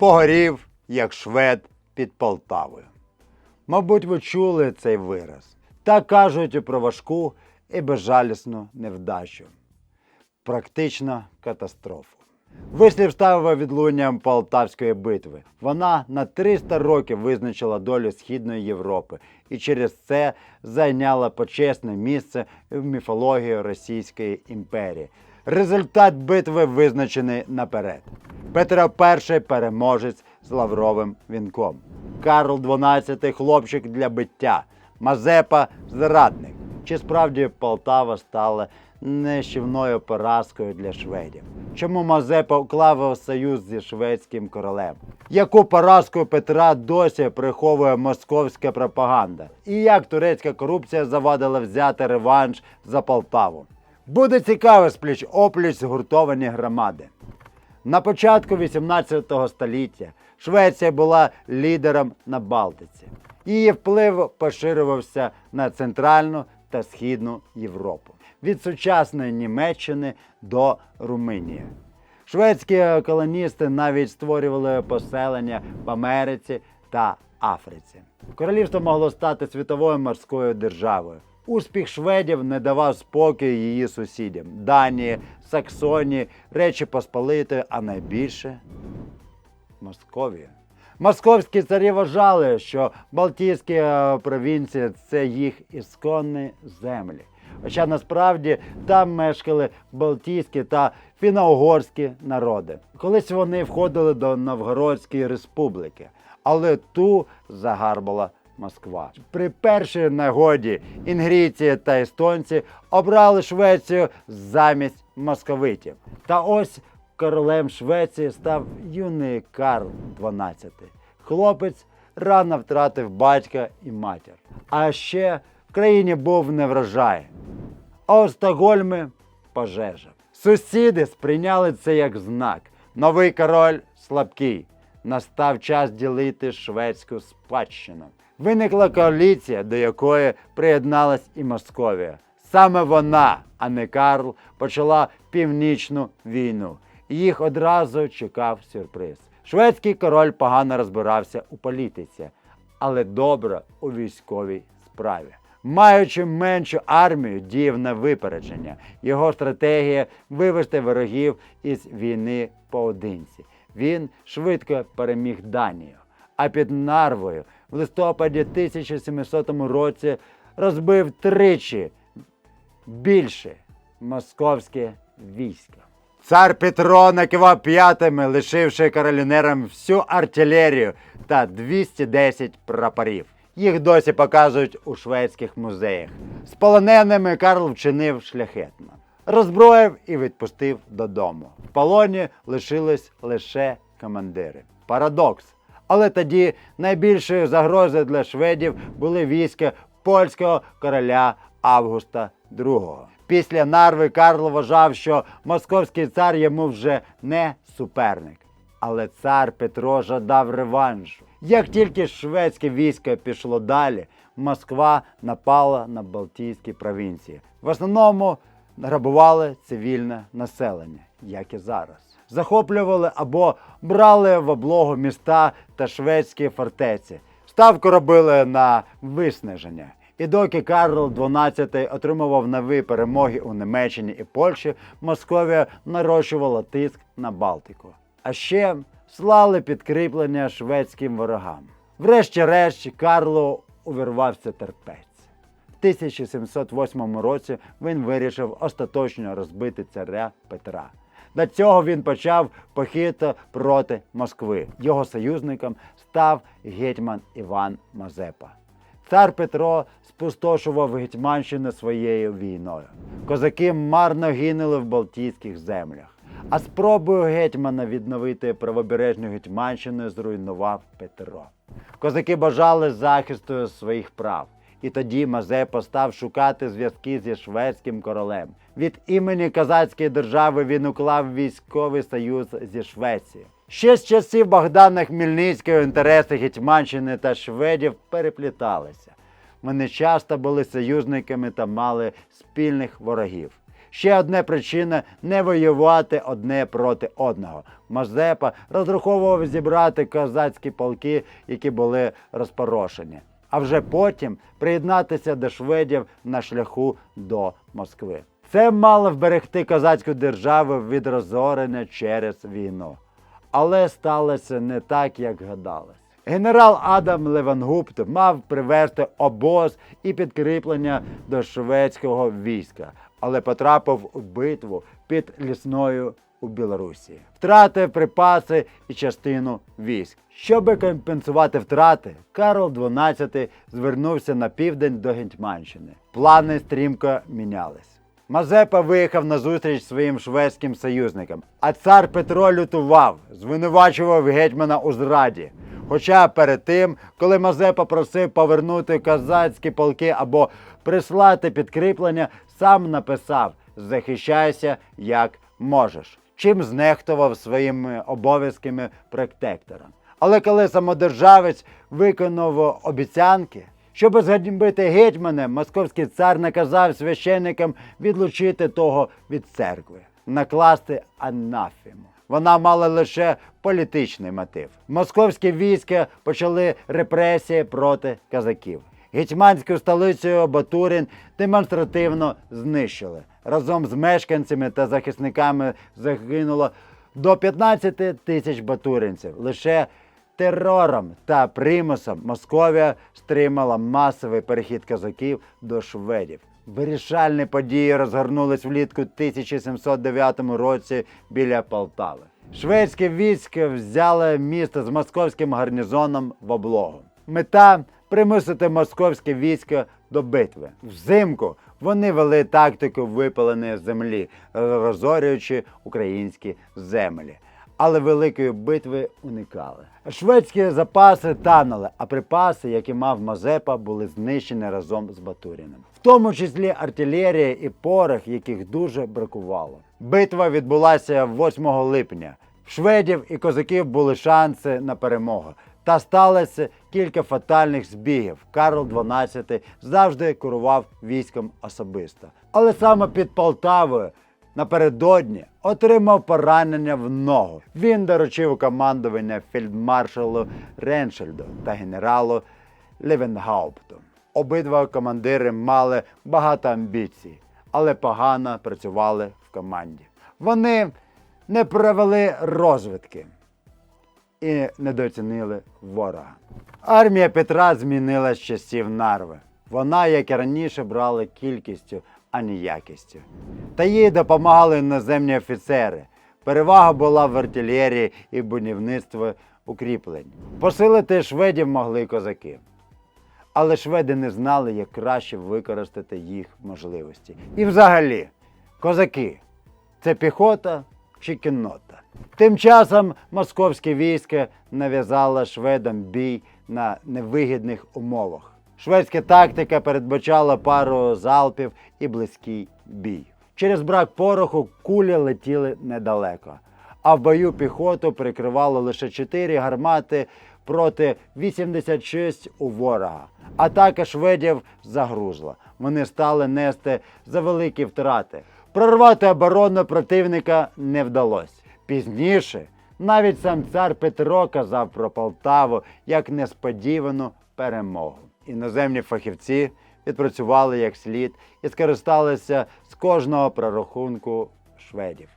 погорів, як швед під Полтавою. Мабуть, ви чули цей вираз. Так кажуть і про важку і безжалісну невдачу. Практично катастрофу. Вислів став відлунням Полтавської битви. Вона на 300 років визначила долю Східної Європи і через це зайняла почесне місце в міфології Російської імперії. Результат битви визначений наперед. Петро І переможець з лавровим вінком. Карл XII хлопчик для биття. Мазепа зрадник. Чи справді Полтава стала нищівною поразкою для шведів? Чому Мазепа уклав союз зі шведським королем? Яку поразку Петра досі приховує московська пропаганда? І як турецька корупція завадила взяти реванш за Полтаву? Буде цікаво спліч опліч згуртовані громади. На початку 18 століття Швеція була лідером на Балтиці. Її вплив поширювався на Центральну та Східну Європу від сучасної Німеччини до Румунії. Шведські колоністи навіть створювали поселення в Америці та Африці. Королівство могло стати світовою морською державою. Успіх шведів не давав спокою її сусідям Данії, Саксонії, Речі Посполитої, а найбільше Московія. Московські царі вважали, що Балтійські е, провінції це їх ісконні землі. Хоча насправді там мешкали Балтійські та фіно-угорські народи. Колись вони входили до Новгородської республіки, але ту загарбала Москва. При першій нагоді інгрійці та естонці обрали Швецію замість московитів. Та ось королем Швеції став юний Карл XII. Хлопець рано втратив батька і матір. А ще в країні був неврожай. А у Стокгольмі пожежа. Сусіди сприйняли це як знак. Новий король слабкий. Настав час ділити шведську спадщину. Виникла коаліція, до якої приєдналась і Московія. Саме вона, а не Карл, почала північну війну. Їх одразу чекав сюрприз. Шведський король погано розбирався у політиці, але добре у військовій справі. Маючи меншу армію, діяв на випередження. Його стратегія вивести ворогів із війни поодинці. Він швидко переміг Данію. А під Нарвою в листопаді 1700 році розбив тричі більше московське військо. Цар Петро накивав п'ятами, лишивши каролінерам всю артилерію та 210 прапорів. Їх досі показують у шведських музеях. З полоненими Карл вчинив шляхетно. Роззброїв і відпустив додому. В полоні лишились лише командири. Парадокс. Але тоді найбільшою загрозою для шведів були війська польського короля Августа II. Після Нарви Карл вважав, що московський цар йому вже не суперник. Але цар Петро жадав реваншу. Як тільки шведське військо пішло далі, Москва напала на Балтійські провінції. В основному грабували цивільне населення, як і зараз. Захоплювали або брали в облогу міста та шведські фортеці. Ставку робили на виснаження. І доки Карл XII отримував нові перемоги у Німеччині і Польщі, Московія нарощувала тиск на Балтику. А ще слали підкріплення шведським ворогам. Врешті-решт Карлу увірвався терпець. В 1708 році він вирішив остаточно розбити царя Петра. До цього він почав похід проти Москви. Його союзником став гетьман Іван Мазепа. Цар Петро спустошував Гетьманщину своєю війною. Козаки марно гинули в Балтійських землях. А спробою гетьмана відновити правобережну Гетьманщину зруйнував Петро. Козаки бажали захисту своїх прав. І тоді Мазепа став шукати зв'язки зі шведським королем. Від імені козацької держави він уклав військовий союз зі Швецією. Ще з часів Богдана Хмельницького інтереси Гетьманщини та шведів перепліталися. Вони часто були союзниками та мали спільних ворогів. ще одна причина не воювати одне проти одного. Мазепа розраховував зібрати козацькі полки, які були розпорошені, а вже потім приєднатися до шведів на шляху до Москви. Це мало вберегти козацьку державу від розорення через війну. Але сталося не так, як гадалось. Генерал Адам Левангупт мав привезти обоз і підкріплення до шведського війська, але потрапив у битву під лісною у Білорусі. Втратив припаси і частину військ. Щоб компенсувати втрати, Карл XII звернувся на південь до Гетьманщини. Плани стрімко мінялись. Мазепа виїхав на зустріч своїм шведським союзникам, а цар Петро лютував, звинувачував гетьмана у зраді. Хоча перед тим, коли Мазепа просив повернути козацькі полки або прислати підкріплення, сам написав захищайся як можеш, чим знехтував своїми обов'язками протектора. Але коли самодержавець виконав обіцянки, щоб зганьбити гетьмана, московський цар наказав священникам відлучити того від церкви, накласти анафему. Вона мала лише політичний мотив. Московські війська почали репресії проти казаків. Гетьманську столицю Батурин демонстративно знищили. Разом з мешканцями та захисниками загинуло до 15 тисяч батуринців. Лише терором та примусом Московія стримала масовий перехід казаків до шведів. Вирішальні події розгорнулись влітку 1709 році біля Полтави. Шведське військо взяло місто з московським гарнізоном в облогу. Мета примусити московське військо до битви. Взимку вони вели тактику випаленої землі, розорюючи українські землі. Але великої битви уникали. Шведські запаси танули, а припаси, які мав Мазепа, були знищені разом з Батуріним, в тому числі артилерія і порох, яких дуже бракувало. Битва відбулася 8 липня. В шведів і козаків були шанси на перемогу. Та сталося кілька фатальних збігів. Карл XII завжди керував військом особисто. Але саме під Полтавою напередодні отримав поранення в ногу. Він доручив командування фельдмаршалу Реншельду та генералу Левенгаупту. Обидва командири мали багато амбіцій, але погано працювали в команді. Вони не провели розвідки і недооцінили ворога. Армія Петра змінилась з часів нарви. Вона, як і раніше, брала кількістю, а не якістю. Та їй допомагали іноземні офіцери. Перевага була в артилерії і будівництві укріплень. Посилити шведів могли козаки. Але шведи не знали, як краще використати їх можливості. І взагалі, козаки це піхота чи кіннота. Тим часом московське військо нав'язало шведам бій на невигідних умовах. Шведська тактика передбачала пару залпів і близький бій. Через брак пороху кулі летіли недалеко, а в бою піхоту прикривало лише 4 гармати проти 86 у ворога. Атака шведів загрузла. Вони стали нести за великі втрати. Прорвати оборону противника не вдалося. Пізніше навіть сам цар Петро казав про Полтаву як несподівану перемогу. Іноземні фахівці відпрацювали як слід і скористалися з кожного прорахунку шведів.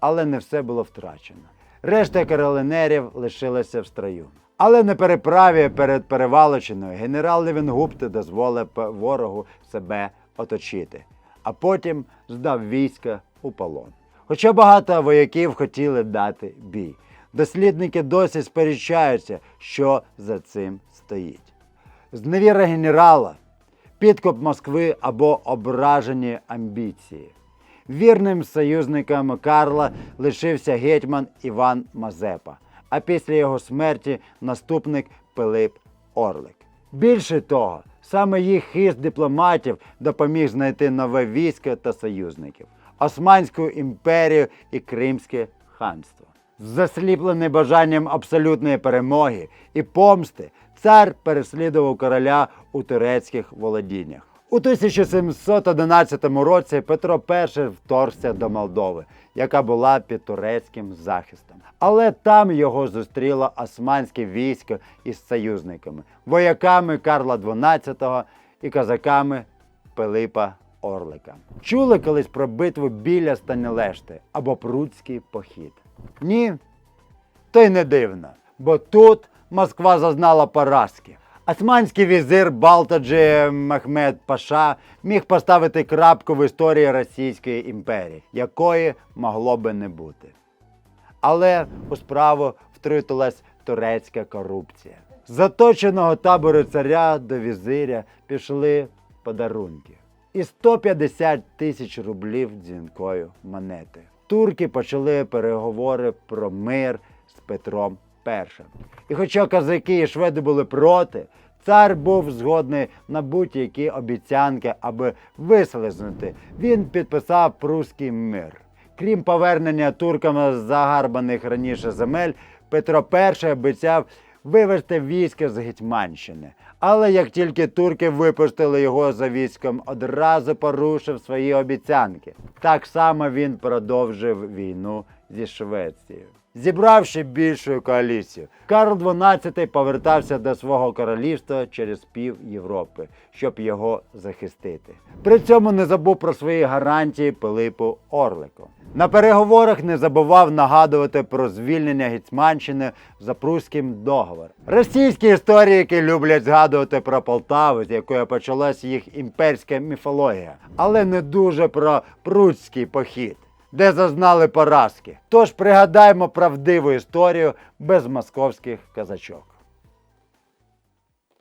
Але не все було втрачено. Решта каролинерів лишилася в строю. Але на переправі перед Перевалочиною генерал Левенгупт дозволив ворогу себе оточити, а потім здав війська у полон. Хоча багато вояків хотіли дати бій. Дослідники досі сперечаються, що за цим стоїть. Зневіра генерала, підкоп Москви або ображені амбіції. Вірним союзником Карла лишився гетьман Іван Мазепа, а після його смерті наступник Пилип Орлик. Більше того, саме їх хист дипломатів допоміг знайти нове військо та союзників Османську імперію і Кримське ханство. Засліплений бажанням абсолютної перемоги і помсти, цар переслідував короля у турецьких володіннях. У 1711 році Петро І вторгся до Молдови, яка була під турецьким захистом. Але там його зустріло османське військо із союзниками, вояками Карла XII і козаками Пилипа Орлика. Чули колись про битву біля Станілешти або Пруцький похід? Ні, то й не дивно, бо тут Москва зазнала поразки. Османський візир Балтаджі Мехмед Паша міг поставити крапку в історії Російської імперії, якої могло би не бути. Але у справу втрутилась турецька корупція. З заточеного табору царя до візиря пішли подарунки. І 150 тисяч рублів дзвінкою монети. Турки почали переговори про мир з Петром І. І хоча козаки і шведи були проти, цар був згодний на будь-які обіцянки, аби вислизнути. Він підписав прусський мир. Крім повернення туркам з загарбаних раніше земель, Петро І обіцяв вивезти військо з Гетьманщини. Але як тільки турки випустили його за військом, одразу порушив свої обіцянки. Так само він продовжив війну зі Швецією. Зібравши більшу коаліцію, Карл XII повертався до свого королівства через пів Європи, щоб його захистити. При цьому не забув про свої гарантії Пилипу Орлику. На переговорах не забував нагадувати про звільнення Гетьманщини за Прусським договором. Російські історики люблять згадувати про Полтаву, з якої почалась їх імперська міфологія, але не дуже про Пруцький похід де зазнали поразки. Тож пригадаймо правдиву історію без московських казачок.